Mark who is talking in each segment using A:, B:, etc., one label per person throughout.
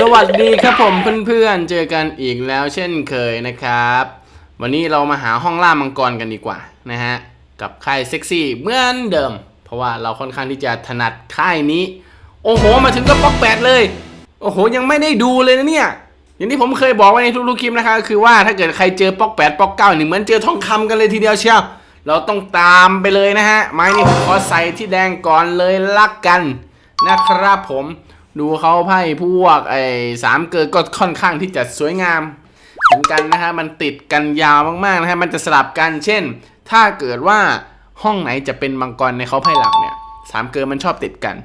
A: สวัสดีครับผมเพื่อนๆ เจอกันอีกแล้วเช่นเคยนะครับ วันนี้เรามาหาห้องล่ามังกรกันดีกว่านะฮะ กับค่ายเซ็กซี่เหมือนเดิม เพราะว่าเราค่อนข้างที่จะถนัดค่ายนี้ โอ้โห มาถึงก็ป๊อกแปดเลย โอ้โห ยังไม่ได้ดูเลยนะเนี่ย อย่างที่ผมเคยบอกไว้ในทุกๆคลิปนะคะคือว่าถ้าเกิดใครเจอป๊อกแปดป๊อกเก้านี่เหมือนเจอทองคำกันเลยทีเดียวเชียว เราต้องตามไปเลยนะฮะ ไม้นี่ผมขอใส่ที่แดงก่อนเลยลักกันนะครับผม ดูเขาไพ่พวกไอ้สามเกิดก็ค่อนข้างที่จะสวยงามเหมือนกันนะฮะมันติดกันยาวมากๆนะฮะมันจะสลับกันเช่น ถ้าเกิดว่าห้องไหนจะเป็นมังกรในเขาไพ่หลักเนี่ยสามเกิดมันชอบติดกัน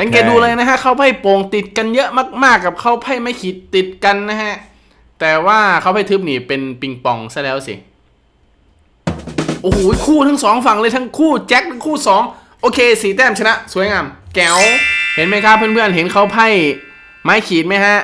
A: สังเกตดูเลยนะฮะเขาไพ่โป่งติดกันเยอะมากๆ กับเขาไพ่ไม่ขีดติดกันนะฮะแต่ว่าเขาไพ่ทึบนี่เป็นปิงปองซะแล้วสิโอ้โหคู่ทั้งสองฝั่งเลยทั้งคู่แจ็คทั้งคู่สองโอเคสีแต้มชนะ สวยงาม แก้ว เห็นไหมครับเพื่อนๆเห็นเขาไพ่ไม้ขีดไหมฮะ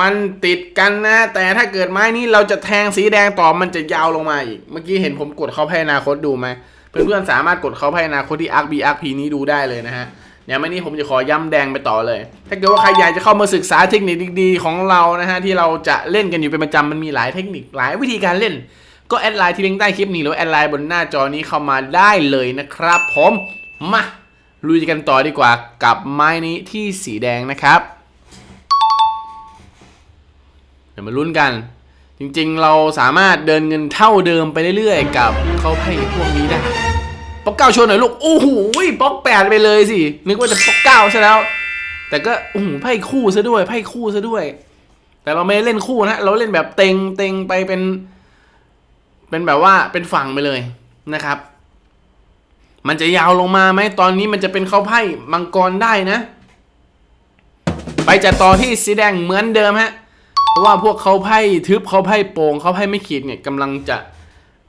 A: มันติดกันนะ แต่ถ้าเกิดไม้นี้เราจะแทงสีแดงต่อมันจะยาวลงมาอีก เมื่อกี้เห็นผมกดเขาไพ่อนาคตดูไหมเพื่อนๆสามารถกดเขาไพ่อนาคตที่อาร์บีอาร์พีนี้ดูได้เลยนะฮะเดี๋ยวไม่นี้ผมจะขอย้ำแดงไปต่อเลย ถ้าเกิดว่าใครอยากจะเข้ามาศึกษาเทคนิคดีๆของเรานะฮะที่เราจะเล่นกันอยู่เป็นประจำมันมีหลายเทคนิคหลายวิธีการเล่น ก็แอดไลน์ที่ลิงก์ใต้คลิปนี้หรือแอดไลน์บนหน้าจอนี้เข้ามาได้เลยนะครับ ผมมา ลุยกันต่อดีกว่ากับไม้นี้ที่สีแดงนะครับ เดี๋ยวมาลุ้นกัน จริงๆ เราสามารถเดินเงินเท่าเดิมไปเรื่อยๆ กับเข้าไพ่พวกนี้ได้ป๊อกเก้าชว์หน่อยลูกโอ้โหป๊อกแปดไปเลยสิ นึกว่าจะป๊อกเก้าใช่แล้ว แต่ก็โอ้โหไพ่คู่ซะด้วยไพ่คู่ซะด้วย แต่เราไม่เล่นคู่นะ เราเล่นแบบเต็งเต็งไปเป็น เป็นแบบว่าเป็นฝั่งไปเลยนะครับ มันจะยาวลงมาไหมตอนนี้มันจะเป็นเข้าไพ่มังกรได้นะ ไปจัดต่อที่สีแดงเหมือนเดิมฮะ เพราะว่าพวกเขาไพ่ทึบเขาไพ่โป่งเขาไพ่ไม่ขีดเนี่ยกำลังจะ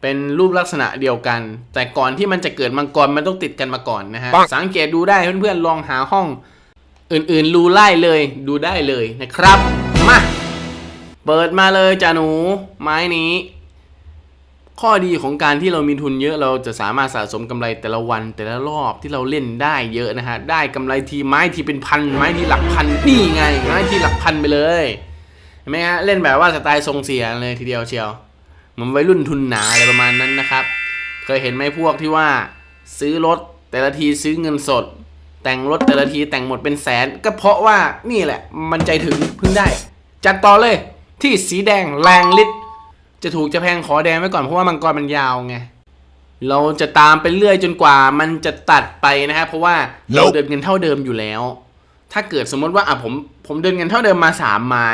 A: เป็นรูปลักษณะเดียวกัน แต่ก่อนที่มันจะเกิดมังกรมันต้องติดกันมาก่อนนะฮะ สังเกตดูได้เพื่อนๆลองหาห้อง อื่นๆรูไล่เลยดูได้เลยนะครับ มา เปิดมาเลยจ้าหนู ไม้นี้ ข้อดีของการที่เรามีทุนเยอะเราจะสามารถสะสมกำไรแต่ละวันแต่ละรอบที่เราเล่นได้เยอะนะฮะ ได้กำไรทีไม้ทีเป็นพันไม้ทีหลักพันนี่ไงไม้ทีหลักพันไปเลยเห็นไหมฮะเล่นแบบว่าสไตล์ทรงเสียเลยทีเดียวเชียวเหมือนวัยรุ่นทุนหนาอะไรประมาณนั้นนะครับ เคยเห็นไหมพวกที่ว่า ซื้อรถแต่ละทีซื้อเงินสด แต่งรถแต่ละทีแต่งหมดเป็นแสน ก็เพราะว่านี่แหละ มันใจถึงพิ่งได้ จัดต่อเลยที่สีแดงแรงฤทธิ์ จะถูกจะแพงขอแดงไว้ก่อนเพราะว่ามังกรมันยาวไงเราจะตามไปเรื่อยจนกว่ามันจะตัดไปนะฮะเพราะว่าเรา
B: Nope
A: เดินเงินเท่าเดิมอยู่แล้ว ถ้าเกิดสมมติว่าอะผมผมเดินเงินเท่าเดิมมาสามไม้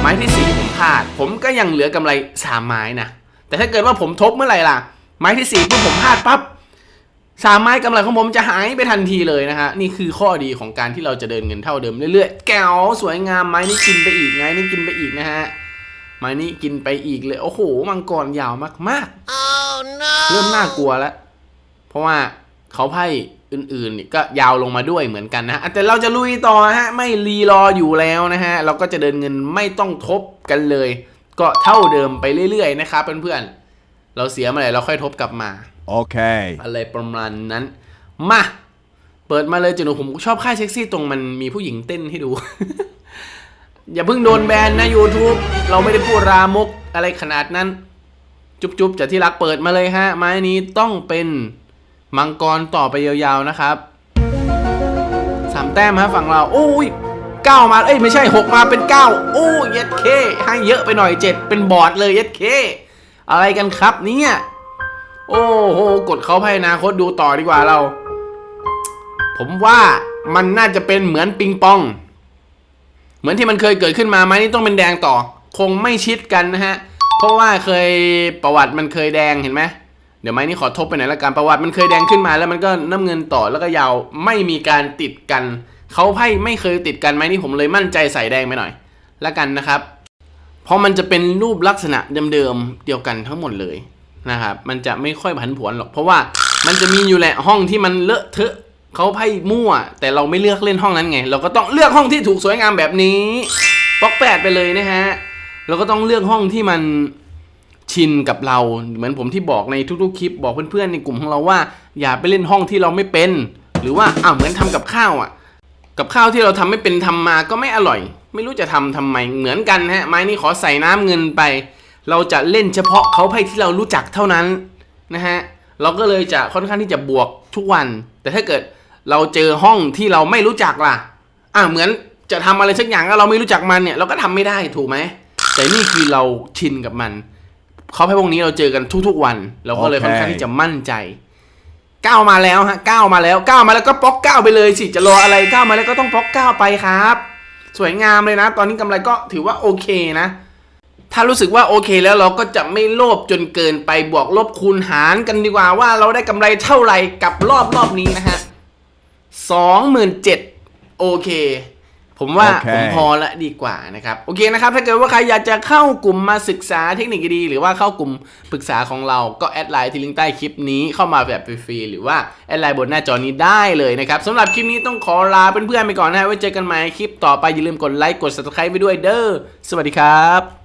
A: ไม้ที่สี่ผมพลาด ผมก็ยังเหลือกำไรสามไม้นะแต่ถ้าเกิดว่าผมทบเมื่อไหร่ล่ะ ไม้ที่สี่ปุ๊บผมพลาดปั๊บสามไม้กำไรของผมจะหายไปทันทีเลยนะฮะนี่คือข้อดีของการที่เราจะเดินเงินเท่าเดิมเรื่อยๆ แก้วสวยงามไม้นี้กินไปอีกไม้นี้กินไปอีกนะฮะ ไม้นี้กินไปอีกเลย โอ้โห มังกรยาวมากๆ
B: Oh no!
A: เริ่มน่ากลัวแล้ว เพราะว่าเขาไพ่อื่นๆนี่ก็ยาวลงมาด้วยเหมือนกันนะฮะแต่เราจะลุยต่อฮะ ไม่รีรออยู่แล้วนะฮะ เราก็จะเดินเงินไม่ต้องทบกันเลย ก็เท่าเดิมไปเรื่อยๆนะครับเพื่อนๆ เราเสียเมื่อไหร่เราค่อยทบกลับมา
B: Okay.
A: อะไรประมาณนั้น มา เปิดมาเลยจูหนูผมชอบค่ายเซ็กซี่ตรงมันมีผู้หญิงเต้นให้ดู อย่าเพิ่งโดนแบนนะ YouTube เราไม่ได้พูดรามกอะไรขนาดนั้น จุ๊บๆจากที่รักเปิดมาเลยฮะ ไม้นี้ต้องเป็นมังกรต่อไปยาวๆนะครับสามแต้มฮะฝั่งเราโอ้ยเก้ามา เอ้ยไม่ใช่หกมาเป็นเก้าโอ้ยเย็ดเคให้เยอะไปหน่อยเจ็ดเป็นบอร์ดเลยเย็ดเคอะไรกันครับเนี่ยโอ้โหกดเขาไพ่อนาคตดูต่อดีกว่าเรา ผมว่ามันน่าจะเป็นเหมือนปิงปอง เหมือนที่มันเคยเกิดขึ้นมาไหมนี่ต้องเป็นแดงต่อ คงไม่ชิดกันนะฮะ เพราะว่าเคยประวัติมันเคยแดงเห็นไหมเดี๋ยวไม้นี่ขอทบไปไหนละกันประวัติมันเคยแดงขึ้นมาแล้วมันก็น้ำเงินต่อแล้วก็ยาวไม่มีการติดกันเขาไพ่ไม่เคยติดกันไหมนี่ผมเลยมั่นใจใส่แดงไปหน่อยละกันนะครับ เพราะมันจะเป็นรูปลักษณะเดิมๆเดียวกันทั้งหมดเลยนะครับมันจะไม่ค่อยผันผวนหรอกเพราะว่ามันจะมีอยู่แหละห้องที่มันเลอะเทอะ เขาไพ่มั่ว แต่เราไม่เลือกเล่นห้องนั้นไง เราก็ต้องเลือกห้องที่ถูกสวยงามแบบนี้บล็อกแปดไปเลยนะฮะเราก็ต้องเลือกห้องที่มันชินกับเรา เหมือนผมที่บอกในทุกๆคลิป บอกเพื่อนๆในกลุ่มของเราว่า อย่าไปเล่นห้องที่เราไม่เป็น หรือว่าอ้าวเหมือนทำกับข้าวอะ กับข้าวที่เราทำไม่เป็นทำมาก็ไม่อร่อย ไม่รู้จะทำทำไมเหมือนกันฮะไม้นี้ขอใส่น้ำเงินไป เราจะเล่นเฉพาะเขาไพ่ที่เรารู้จักเท่านั้นนะฮะเราก็เลยจะค่อนข้างที่จะบวกทุกวัน แต่ถ้าเกิด เราเจอห้องที่เราไม่รู้จักล่ะ อะเหมือนจะทำอะไรสักอย่างแล้วเราไม่รู้จักมันเนี่ยเราก็ทำไม่ได้ถูกไหม แต่นี่คือเราชินกับมันเขาไพ่พวกนี้เราเจอกันทุกๆวัน เราก็เลย
B: ค
A: ค่อนข้างที่จะมั่นใจก้าวมาแล้วฮะก้าวมาแล้วก้าวมาแล้วก็ป๊อกก้าวไปเลยสิจะรออะไรก้าวมาแล้วก็ต้องป๊อกก้าวไปครับ สวยงามเลยนะ ตอนนี้กำไรก็ถือว่าโอเคนะ ถ้ารู้สึกว่าโอเคแล้วเราก็จะไม่โลภจนเกินไปบวกลบคูณหารกันดีกว่าว่าเราได้กำไรเท่าไหร่กับรอบรอบนี้นะฮะ สองหมื่นเจ็ดโอเค ผมว่า
B: โอเค
A: ผมพอละดีกว่านะครับ โอเคนะครับ ถ้าเกิดว่าใครอยากจะเข้ากลุ่มมาศึกษาเทคนิคดีๆหรือว่าเข้ากลุ่มปรึกษาของเราก็แอดไลน์ที่ลิงก์ใต้คลิปนี้เข้ามาแบบฟรีๆหรือว่าแอดไลน์บนหน้าจอนี้ได้เลยนะครับสำหรับคลิปนี้ต้องขอลาเพื่อนๆไปก่อนนะฮะไว้เจอกันใหม่คลิปต่อไปอย่าลืมกดไลค์กด subscribe ไปด้วยเด้อสวัสดีครับ